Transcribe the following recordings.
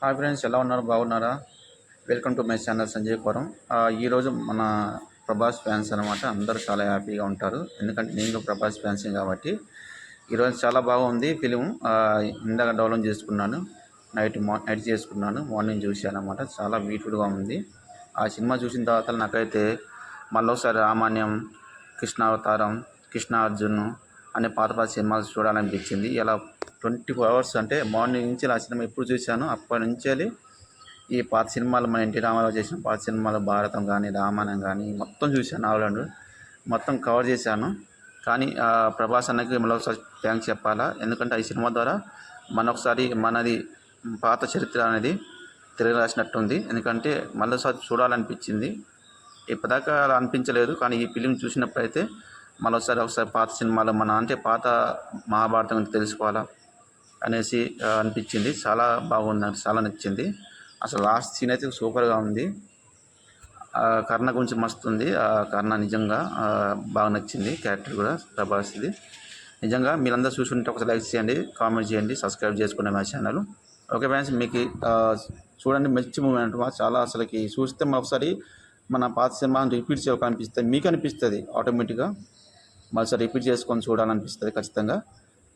Hi friends ఎలా ఉన్నారు? బాగున్నారా? Welcome to my channel Sanjay Koram ఈరోజు మన ప్రభాస్ ఫ్యాన్స్ అనమాట అందరూ చాలా హ్యాపీగా ఉంటారు. ఎందుకంటే నేను ప్రభాస్ ఫ్యాన్స్ కాబట్టి ఈరోజు చాలా బాగుంది ఫిలిం ఇందాక డౌన్లోడ్ చేసుకున్నాను. నైట్ మా నైట్ చేసుకున్నాను. మార్నింగ్ చూశాను అనమాట చాలా బ్యూటిఫుల్గా ఉంది. ఆ సినిమా చూసిన తర్వాత నాకైతే మళ్ళీ ఒకసారి రామాన్యం కృష్ణావతారం కృష్ణ అర్జున్ అనే పాత పాత సినిమాలు చూడాలనిపించింది. ఇలా ట్వంటీ ఫోర్ అవర్స్ అంటే మార్నింగ్ నుంచి ఆ సినిమా ఎప్పుడు చూశాను అప్పటి నుంచి ఈ పాత సినిమాలు మన ఎన్టీ రామారావు చేసిన పాత సినిమాలు భారతం కానీ రామాయణం కానీ మొత్తం చూశాను ఆల్రెండ్ మొత్తం కవర్ చేశాను. కానీ ఆ, ప్రభాస్ అన్నకి మళ్ళీ ఒకసారి థ్యాంక్స్ చెప్పాలా? ఎందుకంటే ఈ సినిమా ద్వారా మనొకసారి మనది పాత చరిత్ర అనేది తిరిగి రాసినట్టుంది ఎందుకంటే మళ్ళీ చూడాలనిపించింది. ఇప్పటిదాకా అలా అనిపించలేదు. కానీ ఈ ఫిలిం చూసినప్పుడైతే మరోసారి ఒకసారి పాత సినిమాలు మన అంటే పాత మహాభారతం గురించి తెలుసుకోవాలా? అనేసి అనిపించింది. చాలా బాగుంది నాకు చాలా నచ్చింది. అసలు లాస్ట్ సీన్ అయితే సూపర్గా ఉంది. ఆ, కర్ణ గురించి మస్తు ఉంది. ఆ, కర్ణ నిజంగా బాగా నచ్చింది. క్యారెక్టర్ కూడా ప్రభాస్ది నిజంగా మీరందరూ చూసుకుంటే ఒకసారి లైక్ చేయండి కామెంట్ చేయండి సబ్స్క్రైబ్ చేసుకోండి మా ఛానల్. ఓకే ఫ్రెండ్స్ మీకు చూడండి మంచి మూవీ అంటున్నా చాలా అసలుకి చూస్తే మనం ఒకసారి మన పాత సినిమా రిపీట్ చేయాలనిపిస్తుంది మీకు అనిపిస్తుంది ఆటోమేటిక్గా. మరోసారి రిపీట్ చేసుకొని చూడాలనిపిస్తుంది ఖచ్చితంగా.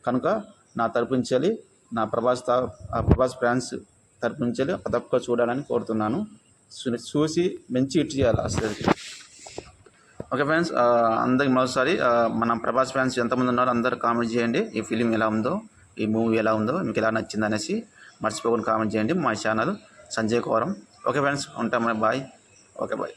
కనుక నా తరపు నుంచి నా ప్రభాస్ ఆ ప్రభాస్ ఫ్యాన్స్ తరపు నుంచి చూడాలని కోరుతున్నాను. చూసి మంచి హిట్ చేయాలి అసలు ఓకే ఫ్రెండ్స్ అందరికి మరోసారి మన ప్రభాస్ ఫ్యాన్స్ ఎంతమంది ఉన్నారో అందరూ కామెంట్ చేయండి. ఈ ఫిలిం ఎలా ఉందో ఈ మూవీ ఎలా ఉందో మీకు ఎలా నచ్చింది అనేసి మర్చిపోకుండా కామెంట్ చేయండి మా channel Sanjay Koram. Okay friends ఉంటాం బాయ్. Okay bye.